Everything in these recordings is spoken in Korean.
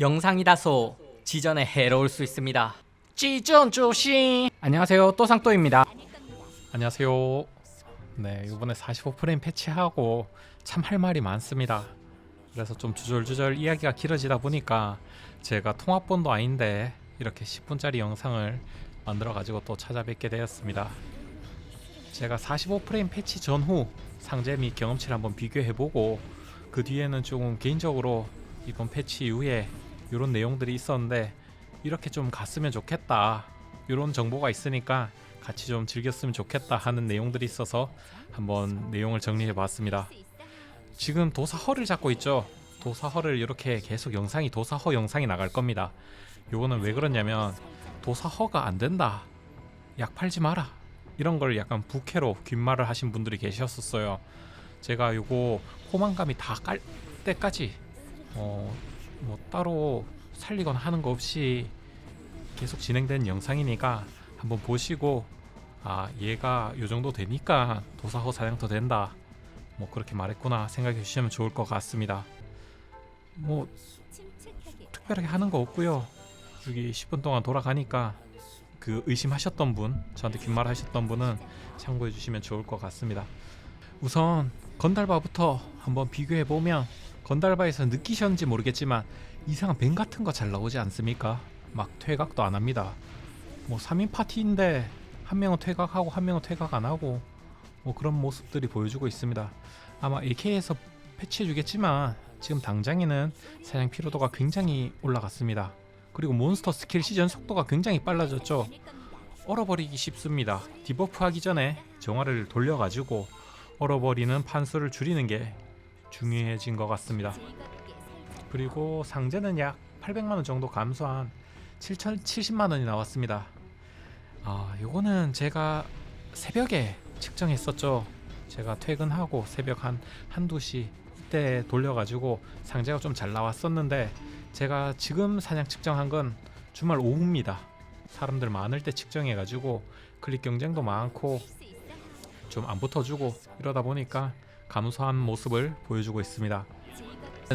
영상이 다소 지전에 해로울 수 있습니다. 지전 조심. 안녕하세요. 또상또입니다. 안녕하세요. 네, 이번에 45프레임 패치하고 참 할 말이 많습니다. 그래서 좀 주절주절 이야기가 길어지다 보니까 제가 통합본도 아닌데 이렇게 10분짜리 영상을 만들어 가지고 또 찾아뵙게 되었습니다. 제가 45프레임 패치 전후 상제 및 경험치를 한번 비교해 보고 그 뒤에는 조금 개인적으로 이번 패치 이후에 이런 내용들이 있었는데 이렇게 좀 갔으면 좋겠다. 이런 정보가 있으니까 같이 좀 즐겼으면 좋겠다 하는 내용들이 있어서 한번 내용을 정리해 봤습니다. 지금 도사허를 잡고 있죠. 도사허를 이렇게 계속 영상이 도사허 영상이 나갈 겁니다. 요거는 왜 그러냐면 도사허가 안 된다. 약 팔지 마라. 이런 걸 약간 부캐로 귓말을 하신 분들이 계셨었어요. 제가 요거 포만감이 다 깔 때까지 어 뭐 따로 살리거나 하는 거 없이 계속 진행된 영상이니까 한번 보시고 아 얘가 요 정도 되니까 도사호 사냥터 된다. 뭐 그렇게 말했구나 생각해 주시면 좋을 것 같습니다. 뭐 특별하게 하는 거 없고요. 여기 10분 동안 돌아가니까 그 의심하셨던 분 저한테 귓말 하셨던 분은 참고해 주시면 좋을 것 같습니다. 우선 건달바부터 한번 비교해 보면 건달바에서 느끼셨는지 모르겠지만 이상한 뱀 같은 거 잘 나오지 않습니까? 막 퇴각도 안 합니다. 뭐 3인 파티인데 한 명은 퇴각하고 한 명은 퇴각 안 하고 뭐 그런 모습들이 보여주고 있습니다. 아마 AK에서 패치해 주겠지만 지금 당장에는 사냥 피로도가 굉장히 올라갔습니다. 그리고 몬스터 스킬 시전 속도가 굉장히 빨라졌죠. 얼어버리기 쉽습니다. 디버프 하기 전에 정화를 돌려가지고 얼어버리는 판수를 줄이는 게 중요해진 것 같습니다. 그리고 상제는 약 800만 원 정도 감소한 7,070만 원이 나왔습니다. 아, 요거는 제가 새벽에 측정했었죠. 제가 퇴근하고 새벽 한 한두 시 이때 돌려가지고 상제가 좀 잘 나왔었는데 제가 지금 사냥 측정한 건 주말 오후입니다. 사람들 많을 때 측정해가지고 클릭 경쟁도 많고 좀 안 붙어주고 이러다 보니까 감소한 모습을 보여주고 있습니다.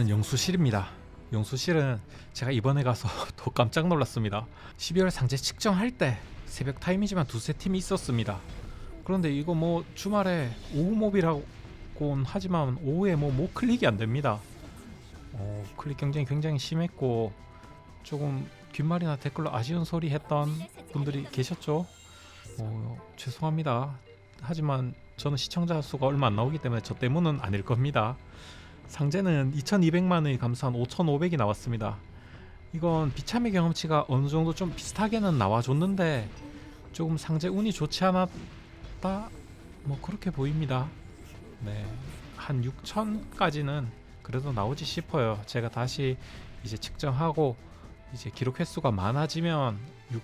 영수실입니다. 영수실은 제가 이번에 가서 더 깜짝 놀랐습니다. 12월 상제 측정할 때 새벽 타임이지만 두세 팀이 있었습니다. 그런데 이거 뭐 주말에 오후 몹이라고는 하지만 오후에 뭐못 클릭이 안 됩니다. 어, 클릭 경쟁이 굉장히 심했고 조금 귓말이나 댓글로 아쉬운 소리 했던 분들이 계셨죠. 어, 죄송합니다. 하지만 저는 시청자 수가 얼마 안 나오기 때문에 저 때문은 아닐 겁니다. 상제는 2,200만 원이 감소한 5,500이 나왔습니다. 이건 비참의 경험치가 어느 정도 좀 비슷하게는 나와줬는데 조금 상제 운이 좋지 않았다 뭐 그렇게 보입니다. 네, 한 6,000까지는 그래도 나오지 싶어요. 제가 다시 이제 측정하고 이제 기록 횟수가 많아지면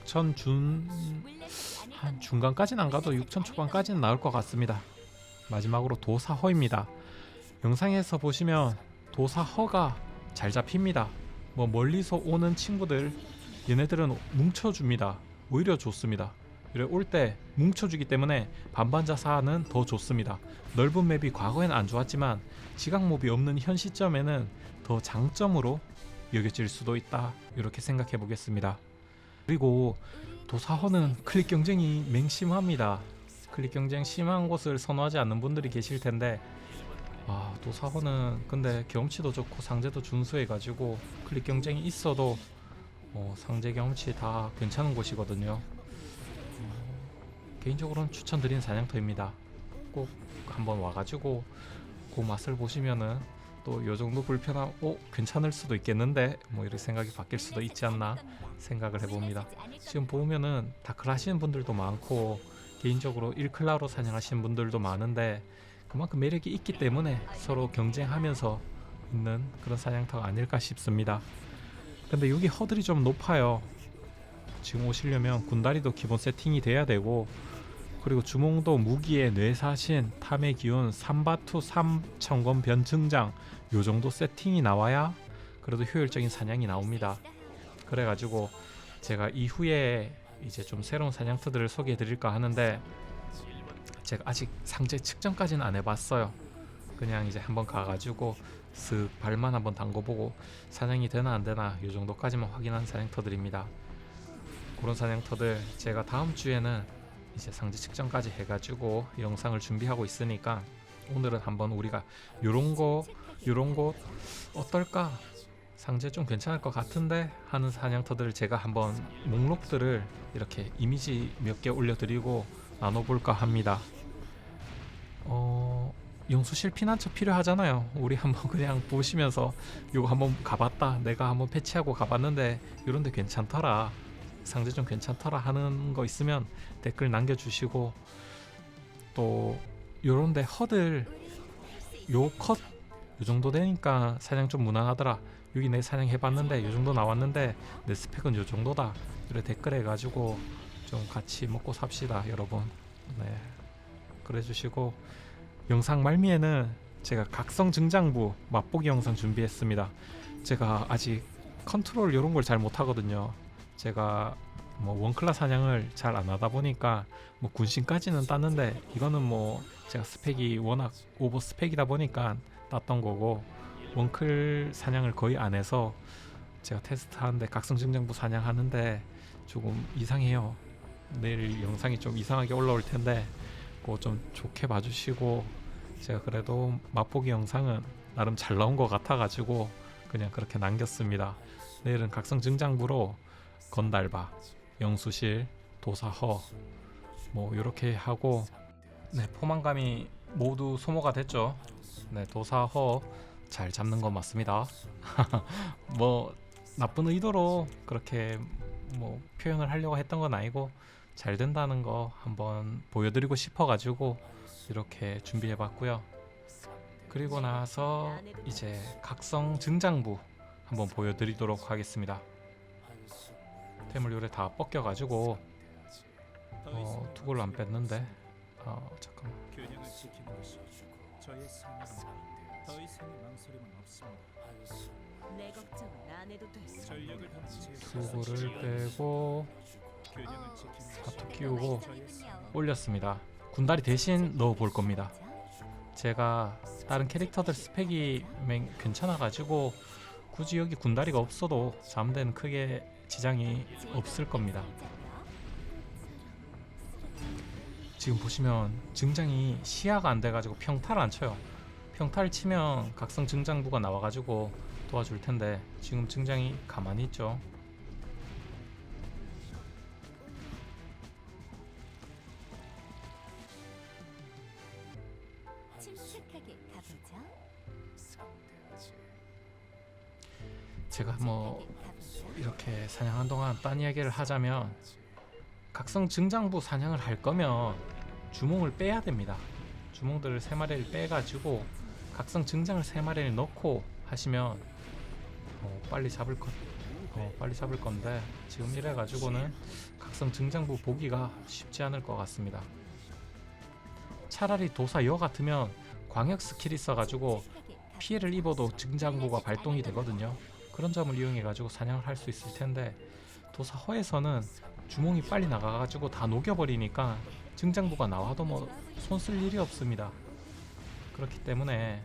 6,000준한 중간까지는 안 가도 6,000 초반까지는 나올 것 같습니다. 마지막으로 도사허입니다. 영상에서 보시면 도사허가 잘 잡힙니다. 뭐 멀리서 오는 친구들 얘네들은 뭉쳐줍니다. 오히려 좋습니다. 이래 올 때 뭉쳐주기 때문에 반반자사는 더 좋습니다. 넓은 맵이 과거엔 안 좋았지만 지각 몹이 없는 현 시점에는 더 장점으로 여겨질 수도 있다. 이렇게 생각해 보겠습니다. 그리고 도사허는 클릭 경쟁이 맹심합니다. 클릭 경쟁 심한 곳을 선호하지 않는 분들이 계실 텐데 아 도사호는 근데 경험치도 좋고 상제도 준수해 가지고 클릭 경쟁이 있어도 어, 상제 경험치 다 괜찮은 곳이거든요 어, 개인적으로는 추천드리는 사냥터입니다 꼭 한번 와가지고 그 맛을 보시면은 또 요 정도 불편함 어 괜찮을 수도 있겠는데 뭐 이렇게 생각이 바뀔 수도 있지 않나 생각을 해봅니다 지금 보면은 다클 하시는 분들도 많고 개인적으로 1클라로 사냥하시는 분들도 많은데 그만큼 매력이 있기 때문에 서로 경쟁하면서 있는 그런 사냥터가 아닐까 싶습니다. 근데 여기 허들이 좀 높아요. 지금 오시려면 군다리도 기본 세팅이 돼야 되고 그리고 주몽도 무기의 뇌사신, 탐의 기운, 삼바투, 삼천권 변증장 요 정도 세팅이 나와야 그래도 효율적인 사냥이 나옵니다. 그래가지고 제가 이후에 이제 좀 새로운 사냥터들을 소개해 드릴까 하는데 제가 아직 상제 측정까지는 안 해봤어요. 그냥 이제 한번 가가지고 슥 발만 한번 담궈보고 사냥이 되나 안 되나 이 정도까지만 확인한 사냥터들입니다. 그런 사냥터들 제가 다음 주에는 이제 상지 측정까지 해가지고 영상을 준비하고 있으니까 오늘은 한번 우리가 요런 거 요런 거 어떨까 상제 좀 괜찮을 것 같은데 하는 사냥터들을 제가 한번 목록들을 이렇게 이미지 몇 개 올려드리고 나눠볼까 합니다. 어 영수실 피난처 필요하잖아요. 우리 한번 그냥 보시면서 요거 한번 가봤다. 내가 한번 패치하고 가봤는데 요런데 괜찮더라. 상제 좀 괜찮더라 하는 거 있으면 댓글 남겨주시고 또 요런데 허들 요컷 요 정도 되니까 사냥 좀 무난하더라. 여기 내 사냥 해봤는데 요 정도 나왔는데 내 스펙은 요 정도다. 그래 댓글 해가지고 좀 같이 먹고 삽시다, 여러분. 네, 그래 주시고 영상 말미에는 제가 각성 증장부 맛보기 영상 준비했습니다. 제가 아직 컨트롤 이런 걸 잘 못하거든요. 제가 뭐 원클라 사냥을 잘 안 하다 보니까 뭐 군신까지는 땄는데 이거는 뭐 제가 스펙이 워낙 오버 스펙이다 보니까 땄던 거고 원클 사냥을 거의 안 해서 제가 테스트하는데 각성 증장부 사냥하는데 조금 이상해요. 내일 영상이 좀 이상하게 올라올 텐데 그거 좀 좋게 봐주시고 제가 그래도 맛보기 영상은 나름 잘 나온 것 같아가지고 그냥 그렇게 남겼습니다. 내일은 각성 증장부로 건달바, 영수실, 도사허 뭐 이렇게 하고 네 포만감이 모두 소모가 됐죠. 네 도사허 잘 잡는 건 맞습니다. 뭐 나쁜 의도로 그렇게 뭐 표현을 하려고 했던 건 아니고 잘 된다는 거 한번 보여드리고 싶어가지고 이렇게 준비해봤고요. 그리고 나서 이제 각성 증장부 한번 보여드리도록 하겠습니다. 템을 요래 다 벗겨가지고 어, 투골로 안 뺐는데 어, 잠깐만 균형을 지키는 것이 저의 사명입니다. 더 이상의 망설임은 없습니다. 내 걱정은 안 해도 됐어. 전력을 투골을 빼고 균형을 끼우고. 올렸습니다. 군다리 대신 넣어 볼 겁니다. 제가 다른 캐릭터들 스펙이 맹- 괜찮아가지고 굳이 여기 군다리가 없어도 잠대는 크게 지장이 없을 겁니다. 지금 보시면 증장이 시야가 안 돼가지고 평타를 안 쳐요. 평타를 치면 각성 증장부가 나와가지고 도와줄 텐데 지금 증장이 가만히 있죠. 제가 뭐. 이렇게 사냥한 동안 딴 이야기를 하자면 각성 증장부 사냥을 할 거면 주몽을 빼야 됩니다. 주몽들을 세 마리를 빼가지고 각성 증장을 세 마리를 넣고 하시면 어, 빨리 잡을 것, 어, 빨리 잡을 건데 지금 이래 가지고는 각성 증장부 보기가 쉽지 않을 것 같습니다. 차라리 도사 여 같으면 광역 스킬 있어가지고. 피해를 입어도 증장부가 발동이 되거든요. 그런 점을 이용해 가지고 사냥을 할 수 있을 텐데 도사 허에서는 주몽이 빨리 나가가지고 다 녹여버리니까 증장부가 나와도 뭐 손 쓸 일이 없습니다. 그렇기 때문에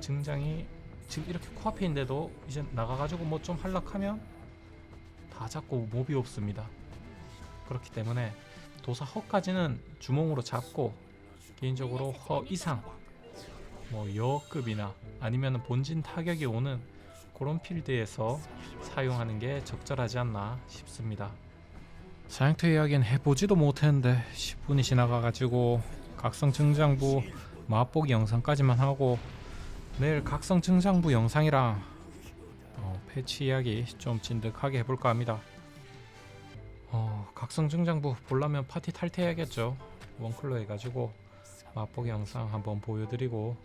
증장이 지금 이렇게 코앞에 있는데도 이제 나가가지고 뭐 좀 할락하면 다 잡고 몹이 없습니다. 그렇기 때문에 도사 허까지는 주몽으로 잡고 개인적으로 허 이상 뭐 여급이나 아니면 본진 타격이 오는 그런 필드에서 사용하는 게 적절하지 않나 싶습니다. 사양터 이야기는 해보지도 못했는데 10분이 지나가가지고 각성 증장부 맛보기 영상까지만 하고 내일 각성 증장부 영상이랑 어, 패치 이야기 좀 진득하게 해볼까 합니다. 어, 각성 증장부 보려면 파티 탈퇴해야겠죠. 원클로 해가지고 맛보기 영상 한번 보여드리고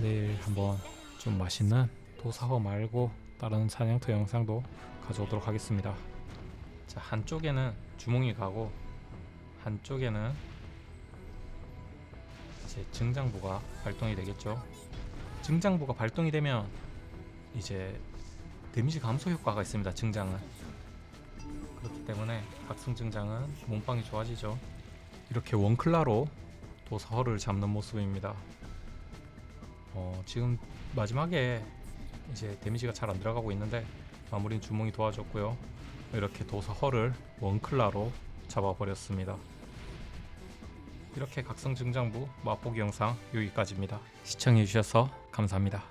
내일 한번 좀 맛있는 도사허 말고 다른 사냥터 영상도 가져오도록 하겠습니다. 자 한쪽에는 주몽이 가고 한쪽에는 이제 증장부가 발동이 되겠죠. 증장부가 발동이 되면 이제 데미지 감소 효과가 있습니다. 증장은 그렇기 때문에 각성 증장은 몸빵이 좋아지죠. 이렇게 원클라로 도사허를 잡는 모습입니다. 어, 어, 지금 마지막에 이제 데미지가 잘 안 들어가고 있는데 마무리는 주몽이 도와줬고요. 이렇게 도사 헐을 원클라로 잡아버렸습니다. 이렇게 각성 증장부 맛보기 영상 여기까지입니다. 시청해주셔서 감사합니다.